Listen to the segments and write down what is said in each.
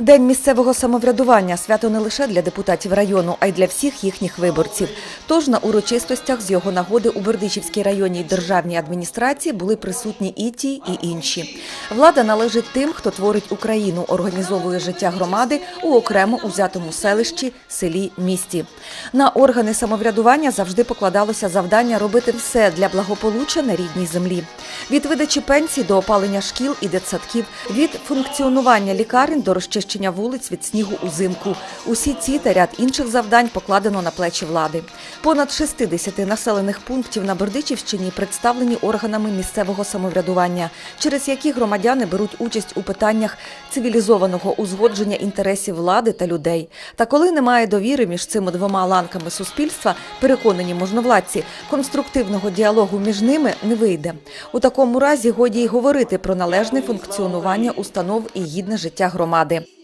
День місцевого самоврядування свято не лише для депутатів району, а й для всіх їхніх виборців. Тож на урочистостях з його нагоди у Бердичівській районній державній адміністрації були присутні і ті, і інші. Влада належить тим, хто творить Україну, організовує життя громади у окремо узятому селищі, селі, місті. На органи самоврядування завжди покладалося завдання робити все для благополуччя на рідній землі. Від видачі пенсій до опалення шкіл і дитсадків, від функціонування лікарень до розчищення вулиць від снігу узимку. Усі ці та ряд інших завдань покладено на плечі влади. Понад 60 населених пунктів на Бердичівщині представлені органами місцевого самоврядування, через які громадяни беруть участь у питаннях цивілізованого узгодження інтересів влади та людей. Та коли немає довіри між цими двома ланками суспільства, переконані можновладці, конструктивного діалогу між ними не вийде. У такому разі годі й говорити про належне функціонування установ і гідне життя громади.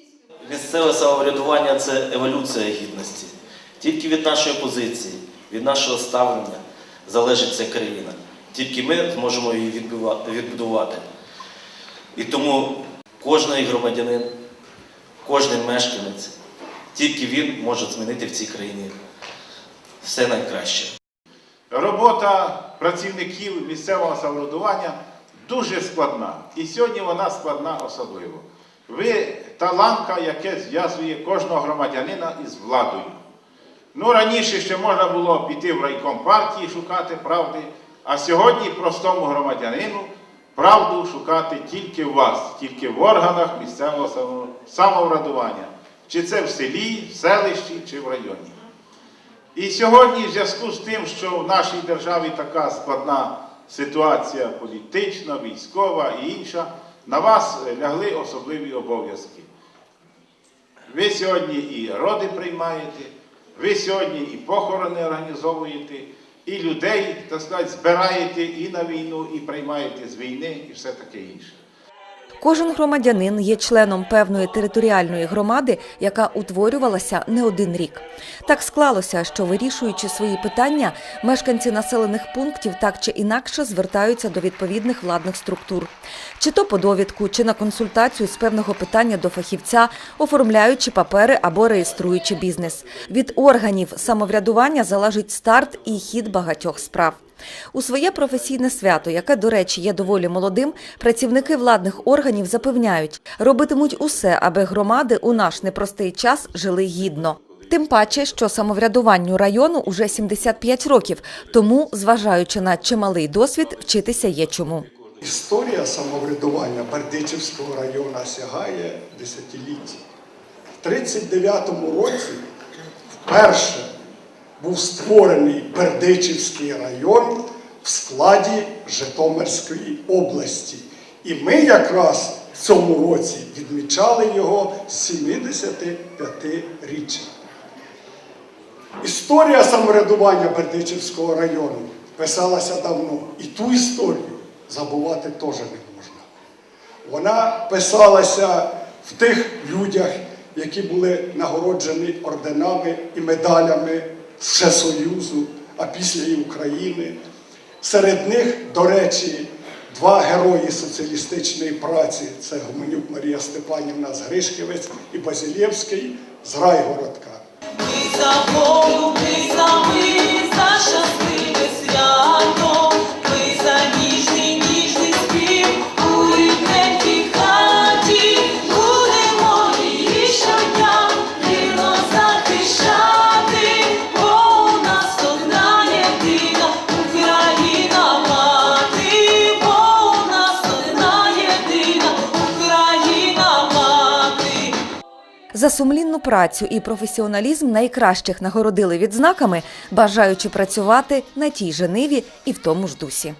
Місцеве самоврядування це еволюція гідності. Тільки від нашої позиції, від нашого ставлення залежить ця країна. Тільки ми зможемо її відбудувати. І тому кожний громадянин, кожен мешканець, тільки він може змінити в цій країні все найкраще. Робота працівників місцевого самоврядування дуже складна. І сьогодні вона складна особливо. Ви та ланка, яке зв'язує кожного громадянина із владою. Ну, раніше ще можна було піти в райком партії шукати правди, а сьогодні простому громадянину правду шукати тільки в вас, тільки в органах місцевого самоврядування. Чи це в селі, в селищі, чи в районі. І сьогодні, в зв'язку з тим, що в нашій державі така складна ситуація політична, військова і інша, на вас лягли особливі обов'язки. Ви сьогодні і роди приймаєте, ви сьогодні і похорони організовуєте, і людей, так сказати, збираєте і на війну, і приймаєте з війни, і все таке інше. Кожен громадянин є членом певної територіальної громади, яка утворювалася не один рік. Так склалося, що вирішуючи свої питання, мешканці населених пунктів так чи інакше звертаються до відповідних владних структур, чи то по довідку, чи на консультацію з певного питання до фахівця, оформляючи папери або реєструючи бізнес. Від органів самоврядування залежить старт і хід багатьох справ. У своє професійне свято, яке, до речі, є доволі молодим, працівники владних органів запевняють, робитимуть усе, аби громади у наш непростий час жили гідно. Тим паче, що самоврядуванню району уже 75 років, тому, зважаючи на чималий досвід, вчитися є чому. Історія самоврядування Бердичівського району сягає десятиліття. В 1939 році вперше був створений Бердичівський район в складі Житомирської області. І ми якраз в цьому році відмічали його 75-річчя. Історія самоврядування Бердичівського району писалася давно. І ту історію забувати теж не можна. Вона писалася в тих людях, які були нагороджені орденами і медалями ще Союзу, а після і України. Серед них, до речі, два герої соціалістичної праці це Гуменюк Марія Степанівна з Гришківець і Базилєвський з Райгородка. За сумлінну працю і професіоналізм найкращих нагородили відзнаками, бажаючи працювати на тій же ниві і в тому ж дусі.